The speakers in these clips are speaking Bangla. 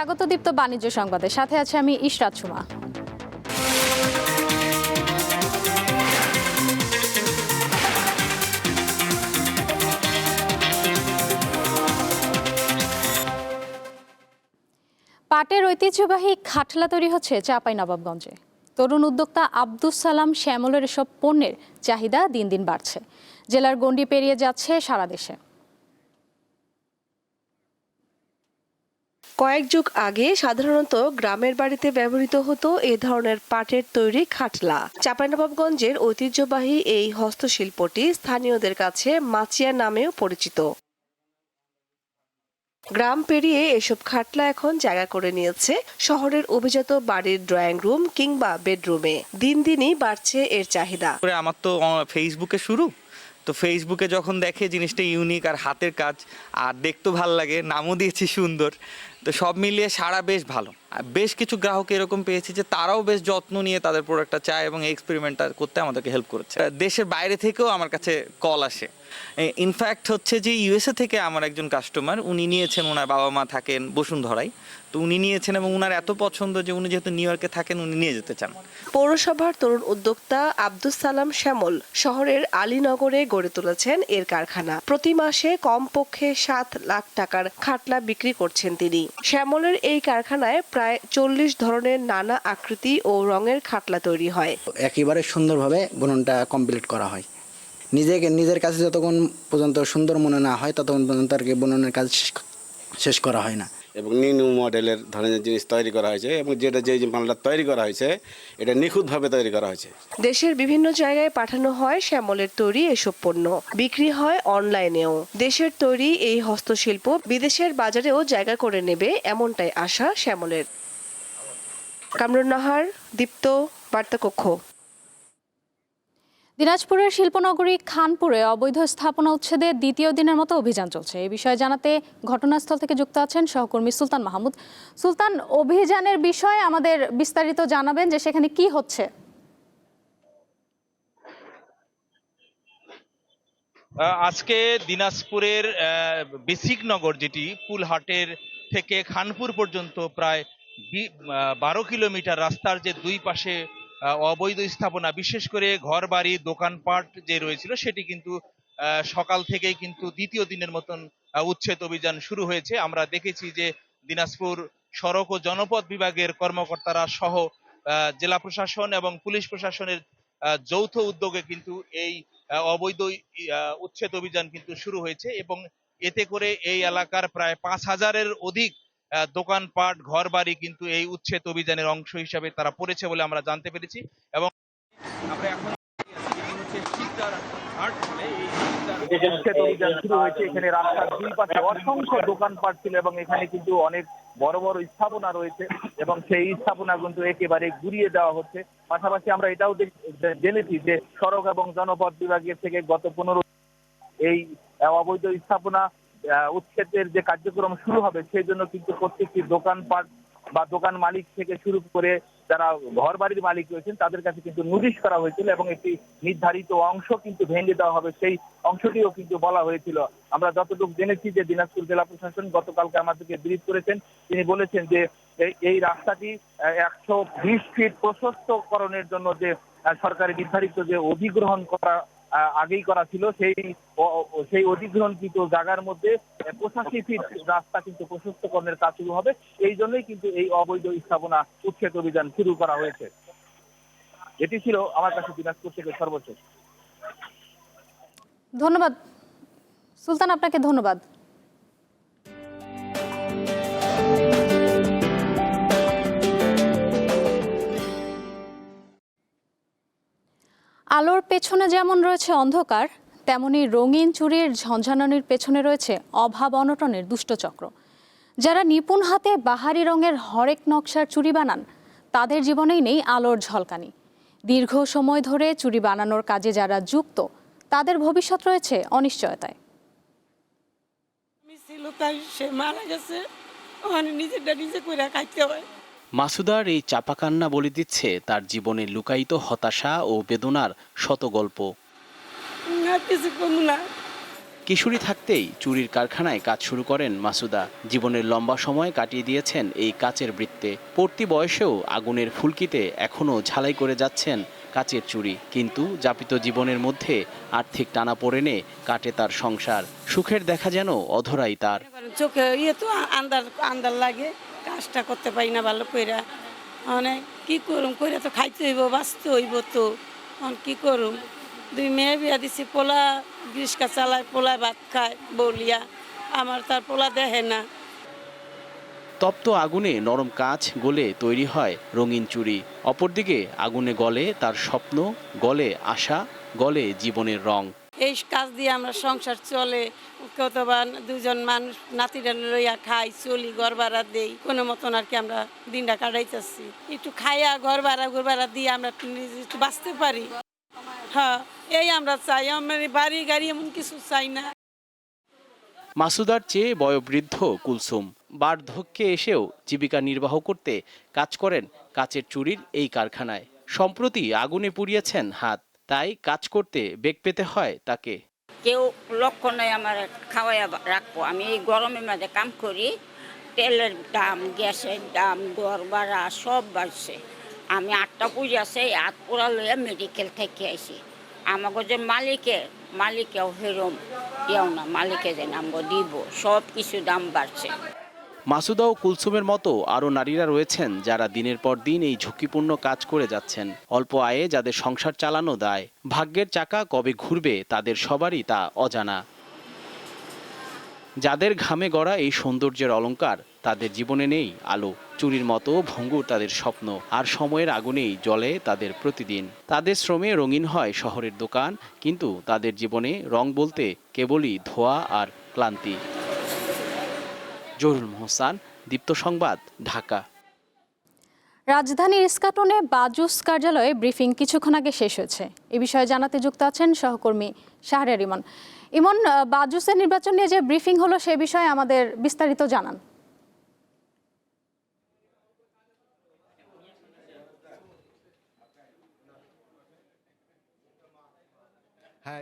স্বাগত দীপ্ত বাণিজ্য সংবাদে সাথে আছে আমি ইশরাত সুমা। পাটের ঐতিহ্যবাহী খাটলা তৈরি হচ্ছে চাপাই নবাবগঞ্জে। তরুণ উদ্যোক্তা আব্দুস সালাম শ্যামলের এসব পণ্যের চাহিদা দিন দিন বাড়ছে। জেলার গণ্ডি পেরিয়ে যাচ্ছে সারা দেশে। কয়েক যুগ আগে সাধারণত গ্রামের বাড়িতে ব্যবহৃত হতো এ ধরনের পাটের তৈরি খাটলা। চাঁপাইনবাবগঞ্জের ঐতিহ্যবাহী এই হস্তশিল্পটি স্থানীয়দের কাছে মাচিয়া নামেও পরিচিত। গ্রাম পেরিয়ে এসব খাটলা এখন জায়গা করে নিয়েছে শহরের অভিজাত বাড়ির ড্রয়িং রুম কিংবা বেডরুমে দিন দিনই বাড়ছে এর চাহিদা। আমার তো ফেসবুকে শুরু। তো ফেসবুকে যখন দেখে জিনিসটা ইউনিক আর হাতের কাজ, আর দেখতেও ভালো লাগে, নামও দিয়েছি সুন্দর। তো সব মিলিয়ে সারা বেশ ভালো। আর বেশ কিছু গ্রাহক এরকম পেয়েছি যে তারাও বেশ যত্ন নিয়ে তাদের প্রোডাক্টটা চায় এবং এক্সপেরিমেন্টটা করতে আমাদেরকে হেল্প করেছে। দেশের বাইরে থেকেও আমার কাছে কল আসে। ইনফ্যাক্ট হচ্ছে যে ইউএসএ থেকে আমার একজন কাস্টমার উনি নিয়েছেন ওনার বাবা মা থাকেন বসুন্ধরায়। তো উনি নিয়েছেন এবং উনার এত পছন্দ যে উনি যেহেতু নিউ ইয়র্কে থাকেন উনি নিয়ে যেতে চান। পৌরসভার তরুণ উদ্যোক্তা আব্দুস সালাম শ্যামল শহরের আলীনগরে গড়ে তুলেছেন এর কারখানা। প্রতি মাসে কমপক্ষে সাত লাখ টাকার খাটলা বিক্রি করছেন তিনি। শ্যামলের এই কারখানায় প্রায় চল্লিশ ধরনের নানা আকৃতি ও রঙের খাটলা তৈরি হয়। একেবারে সুন্দরভাবে বুননটা কমপ্লিট করা হয়। নিজেকে নিজের কাছে যতক্ষণ পর্যন্ত সুন্দর মনে না হয় ততক্ষণ পর্যন্ত আর কি বুননের কাজ শেষ- শেষ করা হয় না। এবং নিউ নিউ মডেলের ধরনের জিনিস তৈরি করা হয়েছে এবং যেটা যে যে মালটা তৈরি করা হয়েছে এটা নিখুঁতভাবে তৈরি করা হয়েছে। দেশের বিভিন্ন জায়গায় পাঠানো হয় শ্যামলের তৈরি এসব পণ্য। বিক্রি হয় অনলাইনেও। দেশের তৈরি এই হস্তশিল্প বিদেশের বাজারেও জায়গা করে নেবে এমনটাই আশা শ্যামলের। কামরুন নাহার দীপ্ত বার্তাকক্ষ। দিনাজপুরের শিল্পনগরী খানপুরে অবৈধ স্থাপনা উচ্ছেদে দ্বিতীয় দিনের মতো অভিযান চলছে। এই বিষয়ে জানাতে ঘটনাস্থল থেকে যুক্ত আছেন সহকর্মী সুলতান মাহমুদ। সুলতান অভিযানের বিষয়ে আমাদের বিস্তারিত জানাবেন যে সেখানে কি হচ্ছে। আজকে দিনাজপুরের আহ, বেসিকনগর যেটি পুলহাটের থেকে খানপুর পর্যন্ত প্রায় বারো কিলোমিটার রাস্তার যে দুই পাশে অবৈধ স্থাপনা, বিশেষ করে ঘর, বাড়ি, দোকানপাট যে রয়েছিল, সেটি কিন্তু সকাল থেকেই কিন্তু দ্বিতীয় দিনের মতন উচ্ছেদ অভিযান শুরু হয়েছে। আমরা দেখেছি যে দিনাজপুর সড়ক ও জনপথ বিভাগের কর্মকর্তারা সহ জেলা প্রশাসন এবং পুলিশ প্রশাসনের যৌথ উদ্যোগে কিন্তু এই অবৈধ উচ্ছেদ অভিযান কিন্তু শুরু হয়েছে এবং এতে করে এই এলাকার প্রায় পাঁচ হাজারের অধিক দোকানপাট ঘর বাড়ি কিন্তু এই উচ্ছেদ অভিযানের অংশ হিসাবে তারা পড়েছে বলে আমরা জানতে পেরেছি এবং আমরা এখন দোকানপাট ছিল এবং এখানে কিন্তু অনেক বড় বড় স্থাপনা রয়েছে এবং সেই স্থাপনা কিন্তু একেবারে ঘুরিয়ে দেওয়া হচ্ছে। পাশাপাশি আমরা এটাও জেনেছি যে সড়ক এবং জনপথ বিভাগের থেকে গত পনেরো এই অবৈধ স্থাপনা উচ্ছেদের যে কার্যক্রম শুরু হবে, সেই জন্য কিন্তু প্রত্যেকটি দোকানপাট বা দোকান মালিক থেকে শুরু করে যারা ঘর বাড়ির মালিক রয়েছেন, তাদের কাছে কিন্তু নোটিশ করা হয়েছিল এবং একটি নির্ধারিত অংশ কিন্তু ভেঙে দেওয়া হবে। সেই অংশটিও কিন্তু বলা হয়েছিল। আমরা যতটুকু জেনেছি যে দিনাজপুর জেলা প্রশাসন গতকালকে আমাদেরকে ব্রিফ করেছেন। তিনি বলেছেন যে এই- রাস্তাটি একশো বিশ ফিট প্রশস্তকরণের জন্য যে সরকারি নির্ধারিত যে অধিগ্রহণ করা আগেই করা ছিল, সেই সেই অধিগ্রহণকৃত জায়গার মধ্যে পঁচাশি ফিট রাস্তা কিন্তু প্রশস্তকরণের কাজ শুরু হবে। এই জন্যই কিন্তু এই অবৈধ স্থাপনা উচ্ছেদ অভিযান শুরু করা হয়েছে। এটি ছিল আমার কাছে দিনাজপুর থেকে সর্বোচ্চ ধন্যবাদ। সুলতান, আপনাকে ধন্যবাদ। আলোর পেছনে যেমন রয়েছে অন্ধকার, তেমনি রঙিন চুরির ঝঞ্ঝাননির পেছনে রয়েছে অভাব অনটনের দুষ্টচক্র। যারা নিপুণ হাতে বাহারি রঙের হরেক নকশার চুরি বানান, তাদের জীবনেই নেই আলোর ঝলকানি। দীর্ঘ সময় ধরে চুরি বানানোর কাজে যারা যুক্ত, তাদের ভবিষ্যৎ রয়েছে অনিশ্চয়তায়। সে মারা গেছে, ওখানে নিজে করে খাইতে হয়। মাসুদার এই চাপা কান্না বলে দিচ্ছে তার জীবনে লুকায়িত হতাশা ও বেদনার শত গল্প কিশোরী থাকতেই চুরির কারখানায় কাজ শুরু করেন মাসুদা। জীবনের লম্বা সময় কাটিয়ে দিয়েছেন এই কাচের বৃত্তে। পড়তি বয়সেও আগুনের ফুলকিতে এখনও ঝালাই করে যাচ্ছেন কাচের চুরি। কিন্তু যাপিত জীবনের মধ্যে আর্থিক টানা পড়েনে কাটে তার সংসার। সুখের দেখা যেন অধরাই তার। চোখে ইয়ে তো আন্দার আন্দার লাগে। কাজটা করতে পারি না ভালো কইরা। মানে কি করুম, কইরা তো খাইতে হইব, বাঁচতে হইব তো। এখন কি করুম? দুই মেয়ে বিয়া দিছি, পোলা গ্রীষ্কা চালায়, পোলায় ভাত খায় বলিয়া আমার তার পোলা দেখে না। তপ্ত আগুনে নরম কাঁচ গলে তৈরি হয় রঙিন চুরি। অপরদিকে আগুনে গলে তার স্বপ্ন, গলে আশা, গলে জীবনের রং। এই কাজ দিয়ে আমরা সংসার চলে। কতবা দুজন মানুষ নাতিরা লইয়া খাই, চলি, ঘর ভাড়া দেই, কোনো মতন আর কি আমরা দিনটা কাটাইতেছি। একটু খাইয়া ঘর ভাড়া ঘর ভাড়া দিয়ে আমরা একটু বাঁচতে পারি। হ্যাঁ এই আমরা চাই। আমরা বাড়ি, গাড়ি এমন কিছু চাই না। মাসুদার চেয়ে বয়োবৃদ্ধ কুলসুম। বার্ধক্যে এসেও জীবিকা নির্বাহ করতে কাজ করেন কাচের চুরির এই কারখানায়। সম্প্রতি আগুনে পুড়িয়েছেন হাত। তাই কাজ করতে বেগ পেতে হয় তাকে। কেউ লক্ষ্য নয় আমার খাওয়াইয়া রাখব। আমি এই গরমের মাঝে কাম করি, তেলের দাম, গ্যাসের দাম, দর বাড়া সব বাড়ছে। আমি আটটা পুজো আছে আট পোড়া লইয়া মেডিকেল থেকে আইছি। আমাকে যে মালিকে, মালিকেও হেরম দিও না, মালিকে যে নামগো দিব সব কিছু দাম বাড়ছে। মাসুদা ও কুলসুমের মতো আরও নারীরা রয়েছেন যারা দিনের পর দিন এই ঝুঁকিপূর্ণ কাজ করে যাচ্ছেন। অল্প আয়ে যাদের সংসার চালানো দায়, ভাগ্যের চাকা কবে ঘুরবে তাদের সবারই তা অজানা। যাদের ঘামে গড়া এই সৌন্দর্যের অলংকার তাদের জীবনে নেই আলো, চুরির মতো ভঙ্গুর তাদের স্বপ্ন, আর সময়ের আগুনেই জলে তাদের প্রতিদিন। তাদের শ্রমে রঙিন হয় শহরের দোকান, কিন্তু তাদের জীবনে রং বলতে কেবলই ধোয়া আর ক্লান্তি। জহুরুল মোহসান, দীপ্ত সংবাদ, ঢাকা। রাজধানীর ইস্কাটনে বাজুস কার্যালয়ে ব্রিফিং কিছুক্ষণ আগে শেষ হয়েছে। এ বিষয়ে জানাতে যুক্ত আছেন সহকর্মী শাহরিয়ার ইমন। ইমন বাজুসের নির্বাচন নিয়ে যে ব্রিফিং হলো সে বিষয়ে আমাদের বিস্তারিত জানান।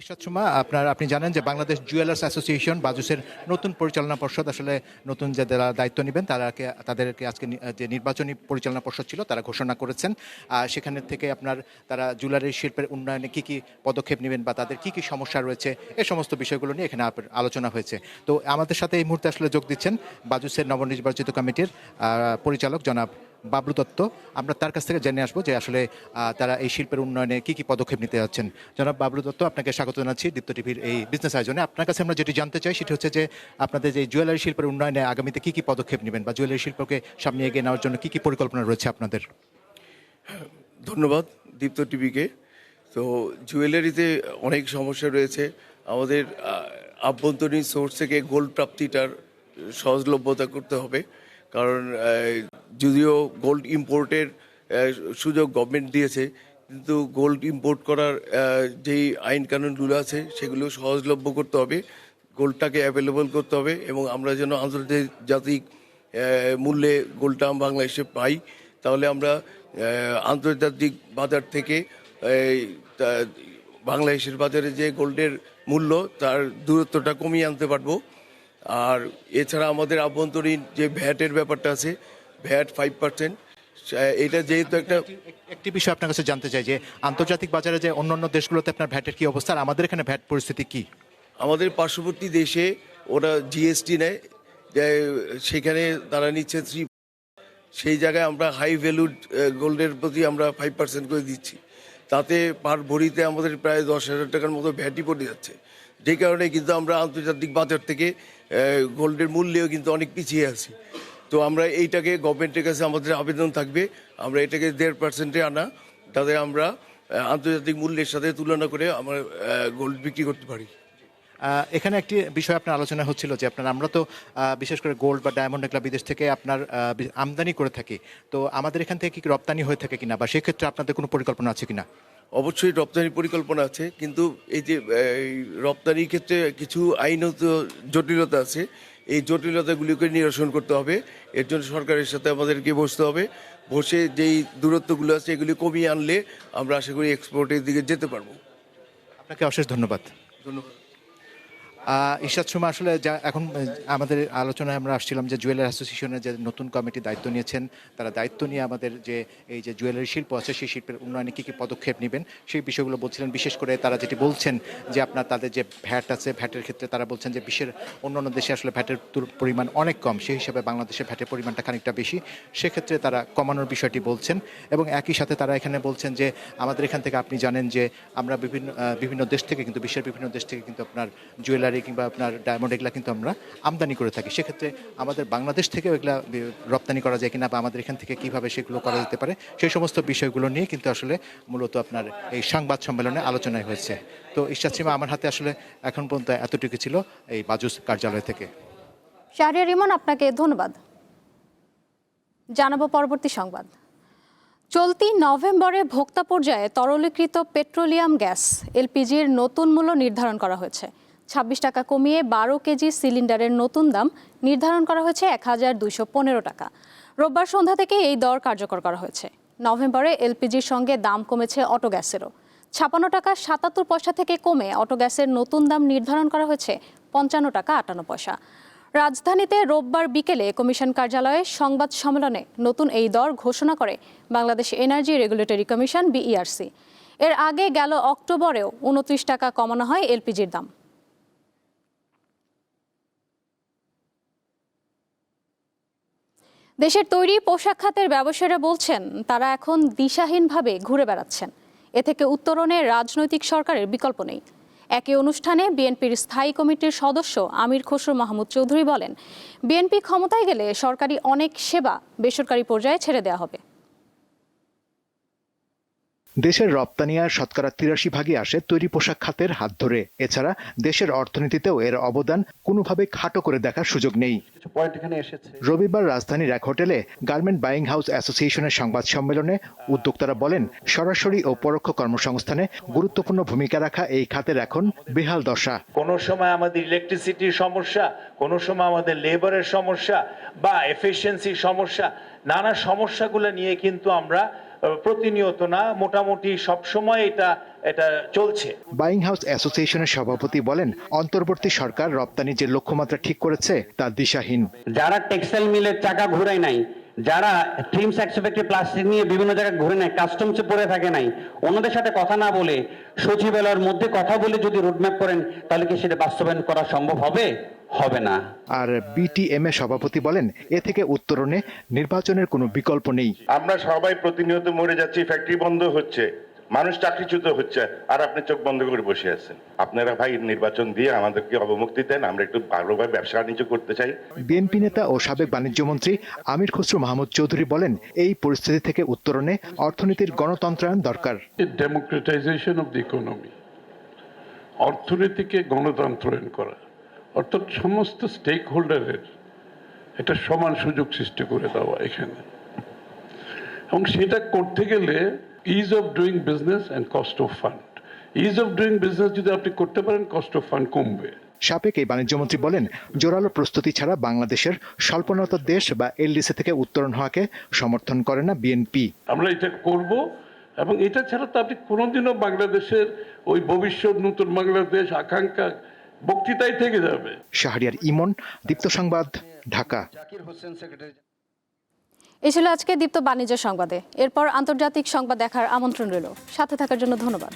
ঈশ্বর সুমা, আপনার, আপনি জানেন যে বাংলাদেশ জুয়েলার্স অ্যাসোসিয়েশন, বাজুসের নতুন পরিচালনা পর্ষদ আসলে নতুন যে যারা দায়িত্ব নেবেন, তারাকে, তাদেরকে আজকে যে নির্বাচনী পরিচালনা পর্ষদ ছিল, তারা ঘোষণা করেছেন। আর সেখানে থেকে আপনার, তারা জুয়েলারি শিল্পের উন্নয়নে কি কি পদক্ষেপ নেবেন বা তাদের কি কি সমস্যা রয়েছে, এ সমস্ত বিষয়গুলো নিয়ে এখানে আলোচনা হয়েছে। তো আমাদের সাথে এই মুহূর্তে আসলে যোগ দিচ্ছেন বাজুসের নবনির্বাচিত কমিটির পরিচালক জনাব বাবলু দত্ত, আমরা তার কাছ থেকে জেনে আসব যে আসলে তারা এই শিল্পের উন্নয়নে কি কি পদক্ষেপ নিতে যাচ্ছেন। জনাব বাবলু দত্ত, আপনাকে স্বাগত জানাচ্ছি দীপ্ত টিভির এই বিজনেস আয়োজনে। আপনার কাছে আমরা যেটি জানতে চাই, সেটি হচ্ছে যে আপনাদের যে জুয়েলারি শিল্পের উন্নয়নে আগামীতে কি কি পদক্ষেপ নেবেন বা জুয়েলারি শিল্পকে সামনে এগিয়ে নেওয়ার জন্য কি কি পরিকল্পনা রয়েছে আপনাদের? ধন্যবাদ দীপ্ত টিভিকে। তো জুয়েলারিতে অনেক সমস্যা রয়েছে। আমাদের আভ্যন্তরীণ সোর্স থেকে গোল্ড প্রাপ্তিটার সহজলভ্যতা করতে হবে। কারণ যদিও গোল্ড ইম্পোর্টের সুযোগ গভর্নমেন্ট দিয়েছে, কিন্তু গোল্ড ইম্পোর্ট করার যেই আইন কানুনগুলো আছে, সেগুলো সহজলভ্য করতে হবে গোল্ডটাকে অ্যাভেলেবল করতে হবে, এবং আমরা যেন আন্তর্জাতিক মূল্যে গোল্ডটা বাংলাদেশে পাই, তাহলে আমরা আন্তর্জাতিক বাজার থেকে বাংলাদেশের বাজারে যে গোল্ডের মূল্য, তার দূরত্বটা কমিয়ে আনতে পারব। আর এছাড়া আমাদের আভ্যন্তরীণ যে ভ্যাটের ব্যাপারটা আছে ভ্যাট ফাইভ পার্সেন্ট এটা যেহেতু একটা একটি বিষয় আপনার কাছে জানতে চাই যে আন্তর্জাতিক বাজারে যে অন্যান্য দেশগুলোতে আপনার ভ্যাটের কি অবস্থা আর আমাদের এখানে ভ্যাট পরিস্থিতি কি? আমাদের পার্শ্ববর্তী দেশে ওরা জিএসটি নেয় যে সেখানে তারা নিচ্ছে থ্রি সেই জায়গায় আমরা হাই ভ্যালুড গোল্ডের প্রতি আমরা ফাইভ পার্সেন্ট করে দিচ্ছি। তাতে পার ভরিতে আমাদের প্রায় দশ হাজার টাকার মতো ভ্যাটই পড়ে যাচ্ছে। যে কারণে কিন্তু আমরা আন্তর্জাতিক বাজার থেকে গোল্ডের মূল্যেও কিন্তু অনেক পিছিয়ে আছি। তো আমরা এইটাকে গভর্নমেন্টের কাছে আমাদের আবেদন থাকবে। আমরা এটাকে দেড় পার্সেন্টে আনা তাদের আমরা আন্তর্জাতিক মূল্যের সাথে তুলনা করে আমরা গোল্ড বিক্রি করতে পারি। এখানে একটি বিষয় আপনার আলোচনা হচ্ছিল যে আপনার আমরা তো বিশেষ করে গোল্ড বা ডায়মন্ড এগুলো বিদেশ থেকে আপনার আমদানি করে থাকি। তো আমাদের এখান থেকে কি রপ্তানি হয়ে থাকে কিনা বা সেক্ষেত্রে আপনাদের কোনো পরিকল্পনা আছে কিনা? অবশ্যই রপ্তানির পরিকল্পনা আছে কিন্তু এই যে এই রপ্তানির ক্ষেত্রে কিছু আইনত জটিলতা আছে। এই জটিলতাগুলিকে নিরসন করতে হবে। এর জন্য সরকারের সাথে আমাদেরকে বসতে হবে। বসে যেই দূরত্বগুলো আছে এগুলি কমিয়ে আনলে আমরা আশা করি এক্সপোর্টের দিকে যেতে পারব। আপনাকে অশেষ ধন্যবাদ। ধন্যবাদ। ইশরাত সুমা, আসলে যা এখন আমাদের আলোচনায় আমরা আসছিলাম যে জুয়েলার অ্যাসোসিয়েশনের যে নতুন কমিটি দায়িত্ব নিয়েছেন, তারা দায়িত্ব নিয়ে আমাদের যে, এই যে জুয়েলারি শিল্প আছে, সেই শিল্পের উন্নয়নে কী কী পদক্ষেপ নেবেন, সেই বিষয়গুলো বলছিলেন। বিশেষ করে তারা যেটি বলছেন যে আপনার তাদের যে ভ্যাট আছে, ভ্যাটের ক্ষেত্রে তারা বলছেন যে বিশ্বের অন্যান্য দেশে আসলে ভ্যাটের পরিমাণ অনেক কম, সেই হিসাবে বাংলাদেশে ভ্যাটের পরিমাণটা খানিকটা বেশি। সেক্ষেত্রে তারা কমানোর বিষয়টি বলছেন এবং একই সাথে তারা এখানে বলছেন যে, আমাদের এখান থেকে আপনি জানেন যে আমরা বিভিন্ন বিভিন্ন দেশ থেকে কিন্তু, বিশ্বের বিভিন্ন দেশ থেকে কিন্তু আপনার জুয়েলারি কিংবা আপনার ডায়মন্ড এগুলা কিন্তু আমরা আমদানি করে থাকি। সেক্ষেত্রে আমাদের বাংলাদেশ থেকেও এগুলা রপ্তানি করা যায় কিনা বা আমাদের এখান থেকে কীভাবে সেগুলো করা যেতে পারে, সেই সমস্ত বিষয়গুলো নিয়ে কিন্তু আসলে মূলত আপনার এই সংবাদ সম্মেলনে আলোচনায় হয়েছে। তো ঈশ্বর সীমা, আমার হাতে আসলে এখন পর্যন্ত এতটুকু ছিল এই বাজুস কার্যালয় থেকে। শাহরিয়ার ইমন, আপনাকে ধন্যবাদ। জানাব পরবর্তী সংবাদ। চলতি নভেম্বরে ভোক্তা পর্যায়ে তরলীকৃত পেট্রোলিয়াম গ্যাস, এলপিজির নতুন মূল্য নির্ধারণ করা হয়েছে। ছাব্বিশ টাকা কমিয়ে বারো কেজি সিলিন্ডারের নতুন দাম নির্ধারণ করা হয়েছে এক হাজার দুইশো পনেরো টাকা। রোববার সন্ধ্যা থেকে এই দর কার্যকর করা হয়েছে। নভেম্বরে এলপিজির সঙ্গে দাম কমেছে অটো গ্যাসেরও। ছাপান্ন টাকা সাতাত্তর পয়সা থেকে কমে অটো গ্যাসের নতুন দাম নির্ধারণ করা হয়েছে পঞ্চান্ন টাকা আটান্ন পয়সা। রাজধানীতে রোববার বিকেলে কমিশন কার্যালয়ে সংবাদ সম্মেলনে নতুন এই দর ঘোষণা করে Bangladesh energy regulatory commission BERC. এর আগে গেল অক্টোবরেও উনত্রিশ টাকা কমানো হয় এলপিজির দাম। দেশের তৈরি পোশাক খাতের ব্যবসায়ীরা বলছেন, তারা এখন দিশাহীনভাবে ঘুরে বেড়াচ্ছেন। এ থেকে উত্তরণে রাজনৈতিক সরকারের বিকল্প নেই। একই অনুষ্ঠানে বিএনপির স্থায়ী কমিটির সদস্য আমির খসরু মাহমুদ চৌধুরী বলেন, বিএনপি ক্ষমতায় গেলে সরকারি অনেক সেবা বেসরকারি পর্যায়ে ছেড়ে দেওয়া হবে। দেশের রপ্তানি আর শতকরা তিরাশি ভাগই আসে তৈরি পোশাক খাতের হাত ধরে। এছাড়া দেশের অর্থনীতিতেও এর অবদান কোনোভাবে খাটো করে দেখার সুযোগ নেই। রবিবার রাজধানীর এক হোটেলে গার্মেন্ট বাইং হাউস অ্যাসোসিয়েশনের সংবাদ সম্মেলনে উদ্যোক্তারা বলেন সরাসরি ও পরোক্ষ কর্মসংস্থানে গুরুত্বপূর্ণ ভূমিকা রাখা এই খাতের এখন বেহাল দশা। কোনো সময় আমাদের ইলেকট্রিসিটির সমস্যা কোনো সময় আমাদের লেবারের সমস্যা বা এফিসিয়েন্সির সমস্যা নানা সমস্যাগুলো নিয়ে কিন্তু আমরা প্রতিনিয়ত না মোটামুটি সব সময় এটা এটা চলছে। বাইং হাউস অ্যাসোসিয়েশনের সভাপতি বলেন অন্তর্বর্তী সরকার রপ্তানি যে লক্ষ্যমাত্রা ঠিক করেছে তা দিশাহীন। যারা টেক্সটাইল মিলের চাকা ঘুরায় নাই যারা ট্রিমস এক্সপেক্টেড প্লাস্টিক নিয়ে বিভিন্ন জায়গায় ঘুরে নেয় কাস্টমসে পড়ে থাকে নাই ওনাদের সাথে কথা না বলে সচিবালয়ের মধ্যে কথা বলে যদি রোডম্যাপ করেন তাহলে কি সেটা বাস্তবায়ন করা সম্ভব হবে? হবে না। আর বিটিএম এর সভাপতি বলেন এ থেকে উত্তরণে নির্বাচনের কোনো বিকল্প নেই। আমরা সবাই প্রতিনিয়ত মরে যাচ্ছি ফ্যাক্টরি বন্ধ হচ্ছে মানুষ চাকরিচ্যুত হচ্ছে আর আপনি চোখ বন্ধ করে বসে আছেন। আপনারা ভাই নির্বাচন দিয়ে আমাদেরকে অবমুক্তি দেন আমরা একটু ভালোভাবে ব্যবসা বাণিজ্য করতে চাই। বিএনপি নেতা ও সাবেক বাণিজ্য মন্ত্রী আমির খসরু মাহমুদ চৌধুরী বলেন এই পরিস্থিতি থেকে উত্তরণে অর্থনীতির গণতন্ত্রায়ন দরকার। ডেমোক্রেটাইজেশন অফ দ্য ইকোনমি অর্থনীতিকে গণতন্ত্রায়ন করা। অর্থাৎ সমস্ত স্টেক হোল্ডারের একটা সমান সুযোগ সৃষ্টি করে দেওয়া এখানে। এবং সেটা করতে গেলে ease of doing business and cost of fund ease of doing business যদি আপনি করতে পারেন কস্ট অফ ফান্ড কমবে। সাবেক এই বাণিজ্যমন্ত্রী বলেন জোরালো প্রস্তুতি ছাড়া বাংলাদেশের স্বল্পোন্নত দেশ বা এলডিসি থেকে উত্তরণ হওয়াকে সমর্থন করে না বিএনপি আমরা এটা করব এবং এটা ছাড়া তো আপনি কোনোদিনও বাংলাদেশের ওই ভবিষ্যৎ নতুন বাংলাদেশ আকাঙ্ক্ষা বক্তৃতাই থেকে যাবে। শাহরিয়ার ইমন দীপ্ত সংবাদ ঢাকা। এই ছিল আজকে দীপ্ত বাণিজ্য সংবাদে। এরপর আন্তর্জাতিক সংবাদ দেখার আমন্ত্রণ রইল। সাথে থাকার জন্য ধন্যবাদ।